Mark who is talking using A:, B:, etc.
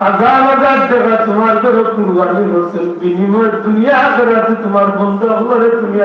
A: হাজার হাজার টাকা তোমার করে কুরবানি হোসেন বিনিময় দুনিয়া করাতে তোমার বন্ধু হলে তুমি